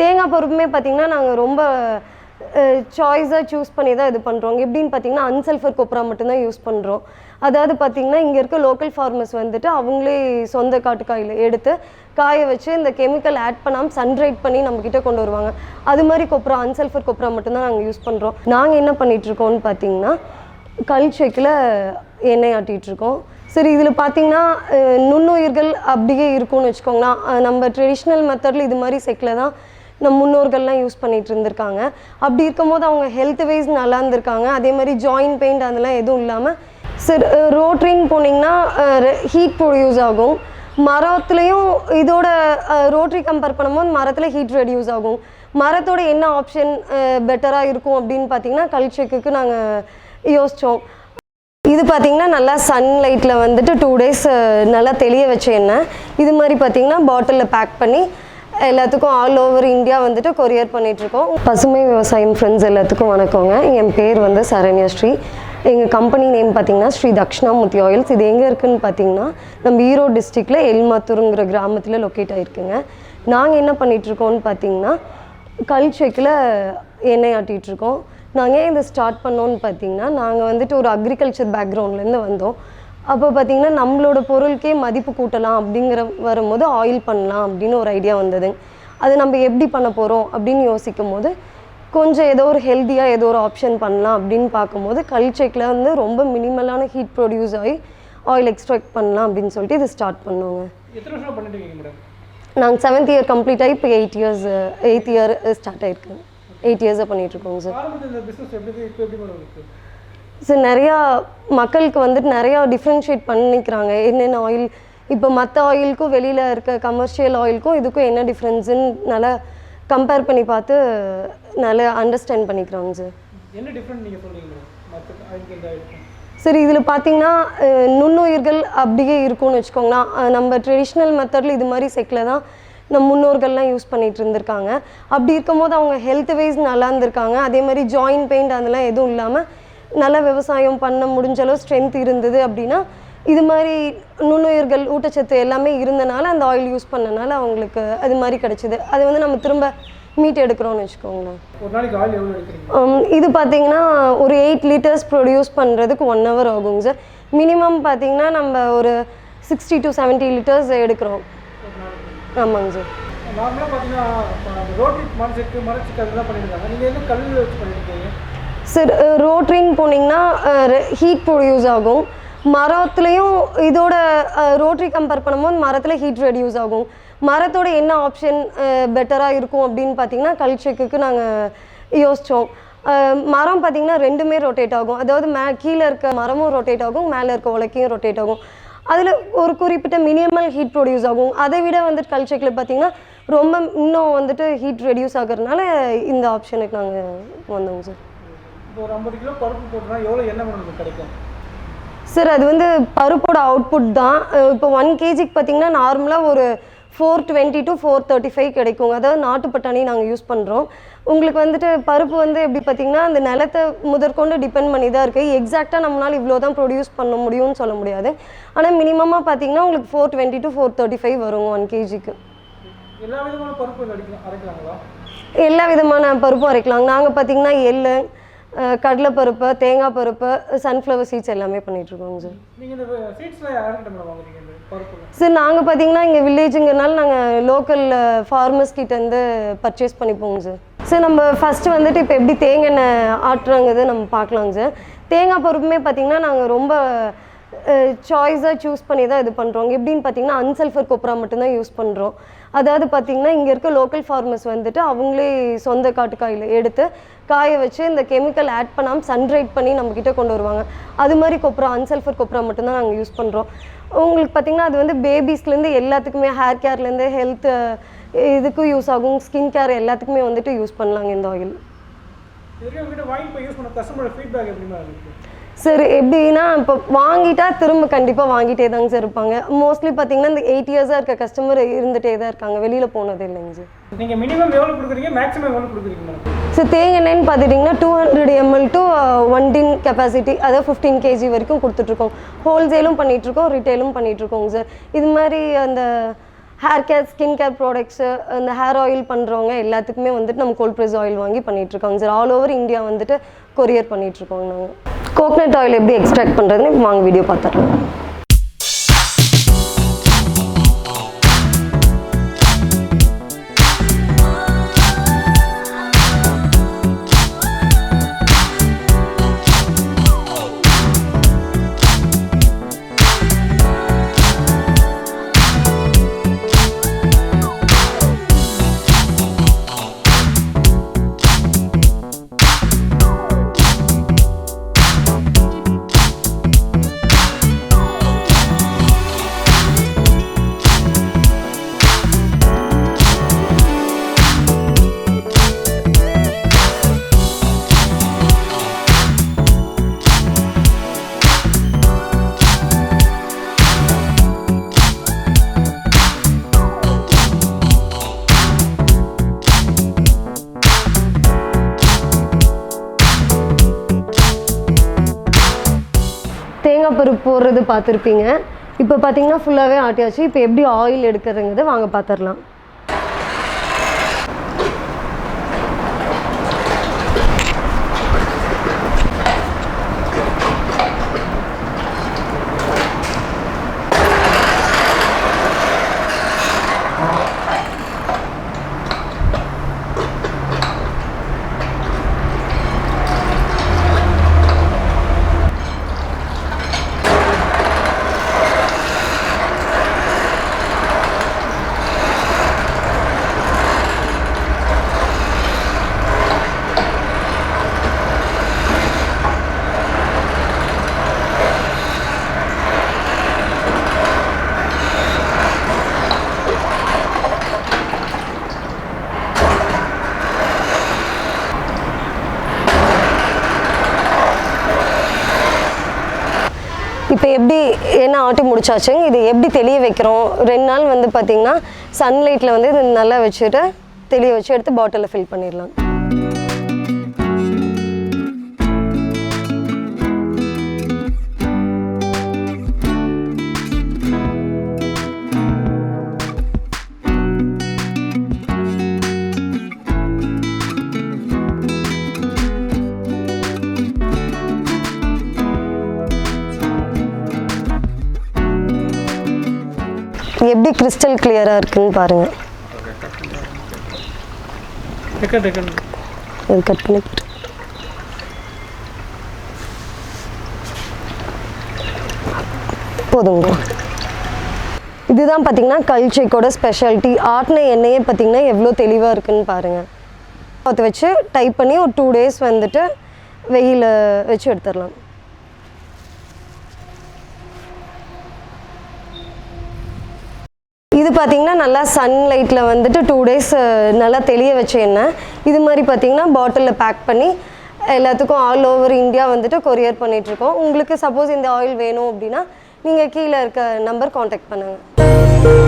தேங்காய் பருப்புமே பார்த்திங்கன்னா நாங்கள் ரொம்ப சாய்ஸாக சூஸ் பண்ணி தான் இது பண்ணுறோம் எப்படின்னு பார்த்தீங்கன்னா அன்சல்ஃபர் கொப்ரா மட்டும்தான் யூஸ் பண்ணுறோம் அதாவது பார்த்தீங்கன்னா இங்கே இருக்க லோக்கல் ஃபார்மர்ஸ் வந்துட்டு அவங்களே சொந்த காட்டுக்காயில் எடுத்து காய வச்சு இந்த கெமிக்கல் ஆட் பண்ணாமல் சன்ரைட் பண்ணி நம்மக்கிட்ட கொண்டு வருவாங்க. அது மாதிரி கொப்ரா அன்சல்ஃபர் கொப்ரா மட்டும்தான் நாங்கள் யூஸ் பண்ணுறோம் நாங்கள் என்ன பண்ணிகிட்ருக்கோன்னு பார்த்தீங்கன்னா கல் செக்கில் எண்ணெய் ஆட்டிகிட்ருக்கோம் இருக்கோம். சரி இதில் பார்த்தீங்கன்னா நுண்ணுயிர்கள் அப்படியே இருக்கும்னு வச்சுக்கோங்களேன். நம்ம ட்ரெடிஷ்னல் மெத்தடில் இது மாதிரி செக்கில் தான் நம் முன்னோர்கள்லாம் யூஸ் பண்ணிகிட்டு இருந்திருக்காங்க. அப்படி இருக்கும்போது அவங்க ஹெல்த் வைஸ் நல்லா இருந்திருக்காங்க. அதே மாதிரி ஜாயின் பெயிண்ட் அதெல்லாம் எதுவும் இல்லாமல் சரி ரோட்ரின்னு போனீங்கன்னா ஹீட் ப்ரொடியூஸ் ஆகும். மரத்துலேயும் இதோட ரோட்ரி கம்பேர் பண்ணும்போது மரத்தில் ஹீட் ரெடியூஸ் ஆகும். மரத்தோட என்ன ஆப்ஷன் பெட்டராக இருக்கும் அப்படின்னு பார்த்தீங்கன்னா கல்ச்செக்குக்கு நாங்கள் யோசித்தோம் இது பார்த்தீங்கன்னா நல்லா சன்லைட்டில் வந்துட்டு டூ டேஸ் நல்லா தெளிய வச்ச எண்ணெய். இது மாதிரி பார்த்தீங்கன்னா பாட்டிலில் பேக் பண்ணி எல்லாத்துக்கும் ஆல் ஓவர் இந்தியா வந்துட்டு கொரியர் பண்ணிகிட்ருக்கோம் பசுமை விவசாயம் ஃப்ரெண்ட்ஸ் எல்லாத்துக்கும் வணக்கங்க. என் பேர் வந்து சரண்யா ஸ்ரீ. எங்கள் கம்பெனி நேம் பார்த்தீங்கன்னா ஸ்ரீ தக்ஷணாமூர்த்தி ஆயில்ஸ் இது எங்கே இருக்குதுன்னு பார்த்தீங்கன்னா நம்ம ஈரோடு டிஸ்ட்ரிக்டில் எல்மத்தூருங்கிற கிராமத்தில் லொக்கேட் ஆகிருக்குங்க நாங்கள் என்ன பண்ணிகிட்ருக்கோம்னு பார்த்தீங்கன்னா கல் செக்கில் எண்ணெய் ஆட்டிகிட்ருக்கோம் நாங்கள் ஏன் இதை ஸ்டார்ட் பண்ணோன்னு பார்த்தீங்கன்னா நாங்கள் வந்துட்டு ஒரு அக்ரிகல்ச்சர் பேக்ரவுண்ட்லேருந்து வந்தோம். அப்போ பார்த்தீங்கன்னா நம்மளோட பொருளுக்கே மதிப்பு கூட்டலாம் அப்படிங்கிற வரும்போது ஆயில் பண்ணலாம் அப்படின்னு ஒரு ஐடியா வந்தது. அது நம்ம எப்படி பண்ண போகிறோம் அப்படின்னு யோசிக்கும் போது கொஞ்சம் ஏதோ ஒரு ஹெல்த்தியாக ஏதோ ஒரு ஆப்ஷன் பண்ணலாம் அப்படின்னு பார்க்கும்போது கல் செக்கில் வந்து ரொம்ப மினிமலான ஹீட் ப்ரொடியூஸ் ஆகி ஆயில் எக்ஸ்ட்ராக்ட் பண்ணலாம் அப்படின்னு சொல்லிட்டு இது ஸ்டார்ட் மேடம் நாங்கள் செவன்த் இயர் கம்ப்ளீட் ஆகி இப்போ eight years eighth year start ஆயிருக்கு. எயிட் இயர்ஸாக பண்ணிகிட்ருக்கோங்க சார் சார் நிறையா மக்களுக்கு வந்துட்டு நிறையா டிஃப்ரென்ஷியேட் பண்ணிக்கிறாங்க. என்னென்ன ஆயில் இப்போ மற்ற ஆயிலுக்கும் வெளியில் இருக்க கமர்ஷியல் ஆயிலுக்கும் இதுக்கும் என்ன டிஃப்ரென்ஸுன்னு நல்லா கம்பேர் பண்ணி பார்த்து நல்லா அண்டர்ஸ்டாண்ட் பண்ணிக்கிறாங்க சார் என்ன டிஃப்ரெண்ட் நீங்கள் சரி இதில் பார்த்தீங்கன்னா நுண்ணுயிர்கள் அப்படியே இருக்கும்னு வச்சுக்கோங்களேன் நம்ம ட்ரெடிஷ்னல் மெத்தடில் இது மாதிரி செக்கில் தான் நம்ம முன்னோர்கள்லாம் யூஸ் பண்ணிட்டு இருந்திருக்காங்க. அப்படி இருக்கும்போது அவங்க ஹெல்த் வைஸ் நல்லா இருந்திருக்காங்க. அதே மாதிரி ஜாயின்ட் பெயிண்ட் அதெல்லாம் எதுவும் இல்லாமல் நல்லா விவசாயம் பண்ண முடிஞ்ச அளவு ஸ்ட்ரென்த் இருந்தது அப்படின்னா இது மாதிரி நுண்ணுயிர்கள் ஊட்டச்சத்து எல்லாமே இருந்தனால அந்த ஆயில் யூஸ் பண்ணனால அவங்களுக்கு அது மாதிரி கிடச்சிது. அது வந்து நம்ம திரும்ப மீட் எடுக்கிறோம்னு வச்சுக்கோங்களேன். இது பார்த்தீங்கன்னா ஒரு எயிட் லிட்டர்ஸ் ப்ரொடியூஸ் பண்ணுறதுக்கு ஒன் ஹவர் ஆகுங்க சார் மினிமம் பார்த்தீங்கன்னா நம்ம ஒரு சிக்ஸ்டி டு 70 லிட்டர்ஸ் எடுக்கிறோம். ஆமாங்க சார் நார்மலாக பார்த்தீங்கன்னா ரோட்ரி மரச்செக்கு மரச்செக்கு அதெல்லாம் பண்ணியிருக்காங்க நீங்கள் எதுவும் கல் வச்சு பண்ணியிருக்கீங்க சார் ரோட்ரின்னு போனீங்கன்னா ஹீட் ப்ரொடியூஸ் ஆகும். மரத்துலேயும் இதோட ரோட்ரி கம்பேர் பண்ணும்போது மரத்தில் ஹீட் ரெடியூஸ் ஆகும். மரத்தோட என்ன ஆப்ஷன் பெட்டராக இருக்கும் அப்படின்னு பார்த்தீங்கன்னா கல்ச்செக்குக்கு நாங்கள் யோசித்தோம் மரம் பார்த்தீங்கன்னா ரெண்டுமே ரொட்டேட் ஆகும். அதாவது மே கீழே இருக்க மரமும் ரொட்டேட் ஆகும் மேலே இருக்க உலக்கையும் ரொட்டேட் ஆகும். அதில் ஒரு குறிப்பிட்ட மினிமல் ஹீட் ப்ரொடியூஸ் ஆகும். அதை விட வந்துட்டு கல்ச்செக்கில் பார்த்தீங்கன்னா ரொம்ப இன்னும் வந்துட்டு ஹீட் ரெடியூஸ் ஆகுறதுனால இந்த ஆப்ஷனுக்கு நாங்கள் வந்தோங்க சார் இப்போ ஒரு ஐம்பது கிலோ பருப்பு போட்டுனா எவ்வளோ எண்ணெய் நமக்கு கிடைக்கும்? சார் அது வந்து பருப்போட அவுட்புட் தான். இப்போ ஒன் கேஜிக்கு பார்த்தீங்கன்னா நார்மலாக ஒரு four twenty to four thirty five கிடைக்குங்க. அதாவது நாட்டு பட்டாணி நாங்கள் யூஸ் பண்ணுறோம் உங்களுக்கு வந்துட்டு பருப்பு வந்து எப்படி பார்த்தீங்கன்னா அந்த நிலத்தை முதற்கொண்டு டிபெண்ட் பண்ணி தான் இருக்குது எக்ஸாக்டாக நம்மளால் இவ்வளோ தான் ப்ரொடியூஸ் பண்ண முடியும்னு சொல்ல முடியாது. ஆனால் மினிமமாக பார்த்தீங்கன்னா உங்களுக்கு four twenty to four thirty five வரும் ஒன் கேஜிக்கு எல்லா விதமான பருப்பு எல்லா விதமான பருப்பும் அரைக்கலாம் நாங்கள் பார்த்தீங்கன்னா எள்ளு கடலைப்பருப்பு தேங்காய் பருப்பு சன்ஃப்ளவர் சீட்ஸ் எல்லாமே பண்ணிகிட்ருக்கோங்க சார் சார் நாங்கள் பார்த்தீங்கன்னா இங்கே வில்லேஜுங்கிறனால நாங்கள் லோக்கல் ஃபார்மர்ஸ் கிட்டேருந்து பர்ச்சேஸ் பண்ணிப்போங்க சார் சார் நம்ம ஃபஸ்ட்டு வந்துட்டு இப்போ எப்படி தேங்காய் எண்ணெய் ஆட்டுறாங்கிறது நம்ம பார்க்கலாங்க சார் தேங்காய் பருப்புமே பார்த்தீங்கன்னா நாங்கள் ரொம்ப சாய்ஸாக சூஸ் பண்ணி தான் இது பண்ணுறோம் எப்படின்னு பார்த்தீங்கன்னா அன்சல்ஃபர் கொப்ரா மட்டும்தான் யூஸ் பண்ணுறோம் அதாவது பார்த்தீங்கன்னா இங்கே இருக்க லோக்கல் ஃபார்மர்ஸ் வந்துட்டு அவங்களே சொந்த காட்டுக்காயில் எடுத்து காய வச்சு இந்த கெமிக்கல் ஆட் பண்ணாமல் சன்ரைட் பண்ணி நம்மக்கிட்ட கொண்டு வருவாங்க. அது மாதிரி கொப்ரா அன்சல்ஃபர் கொப்ரா மட்டும்தான் நாங்கள் யூஸ் பண்ணுறோம் உங்களுக்கு பார்த்திங்கன்னா அது வந்து பேபிஸ்லேருந்து எல்லாத்துக்குமே ஹேர் கேர்லேருந்து ஹெல்த் இதுக்கும் யூஸ் ஆகும். ஸ்கின் கேர் எல்லாத்துக்குமே வந்துட்டு யூஸ் பண்ணலாங்க இந்த ஆயில் சார் எப்படின்னா இப்போ வாங்கிட்டா திரும்ப கண்டிப்பாக வாங்கிட்டே தாங்க சார் இருப்பாங்க. மோஸ்ட்லி பார்த்தீங்கன்னா இந்த எயிட் இயர்ஸாக இருக்க கஸ்டமர் இருந்துகிட்டே தான் இருக்காங்க. வெளியில் போனதே இல்லைங்க சார் நீங்கள் மினிமம் எவ்வளோ கொடுக்குறீங்க? மேக்ஸிமம் எவ்வளோ கொடுக்குறீங்க மேடம் ஸோ தேங்காய் எண்ணெய்னு பார்த்துட்டிங்கன்னா two hundred ML to one tin capacity அதாவது ஃபிஃப்டீன் கேஜி வரைக்கும் கொடுத்துட்ருக்கோம். ஹோல்சேலும் பண்ணிகிட்ருக்கோம் ரிட்டெயிலும் பண்ணிகிட்ருக்கோங்க சார் இது மாதிரி அந்த hair care skin care products இந்த ஹேர் ஆயில் பண்ணுறவங்க எல்லாத்துக்குமே வந்துட்டு நம்ம கோல்ட் ப்ரெஸ் ஆயில் வாங்கி பண்ணிகிட்ருக்கோங்க சார் ஆல் ஓவர் இந்தியா வந்துட்டு கொரியர் பண்ணிகிட்ருக்கோங்க நாங்கள் கோகனட் ஆயில் எப்படி எக்ஸ்ட்ராக்ட் பண்ணுறதுன்னு இப்போ வாங்க வீடியோ பார்த்துடலாம். தேங்காய் பருப்பு போடுறது பார்த்துருப்பீங்க. இப்போ பார்த்தீங்கன்னா ஃபுல்லாகவே ஆட்டியாச்சு. இப்போ எப்படி ஆயில் எடுக்கிறதுங்கிறத வாங்க பார்த்துடலாம். இப்போ எப்படி என்ன ஆட்டி முடிச்சாச்சுங்க? இது எப்படி தெளிய வைக்கிறோம்? ரெண்டு நாள் வந்து பார்த்திங்கன்னா சன்லைட்டில் வந்து இது நல்லா வச்சுட்டு தெளிய வச்சு எடுத்து பாட்டிலில் ஃபில் பண்ணிடலாம். கிறிஸ்டல் கிளியராக இருக்குன்னு பாருங்கள் இது கட் பண்ணிக்கிட்டு போதுங்க இதுதான் பார்த்தீங்கன்னா கல்ச்சைக்கோட ஸ்பெஷாலிட்டி ஆட்டின எண்ணெயே பார்த்தீங்கன்னா எவ்வளோ தெளிவாக இருக்குன்னு பாருங்கள் அதை வச்சு டைப் பண்ணி ஒரு டூ டேஸ் வந்துட்டு வெயில வச்சு எடுத்துடலாம். இது பார்த்தீங்கன்னா நல்லா சன்லைட்டில் வந்துட்டு டூ டேஸ் நல்லா தெளிய வச்ச எண்ணெய். இது மாதிரி பார்த்தீங்கன்னா பாட்டிலில் பேக் பண்ணி எல்லாத்துக்கும் ஆல் ஓவர் இந்தியா வந்துட்டு கொரியர் பண்ணிகிட்ருக்கோம் உங்களுக்கு சப்போஸ் இந்த ஆயில் வேணும் அப்படின்னா நீங்கள் கீழே இருக்க நம்பர் காண்டாக்ட் பண்ணுங்கள்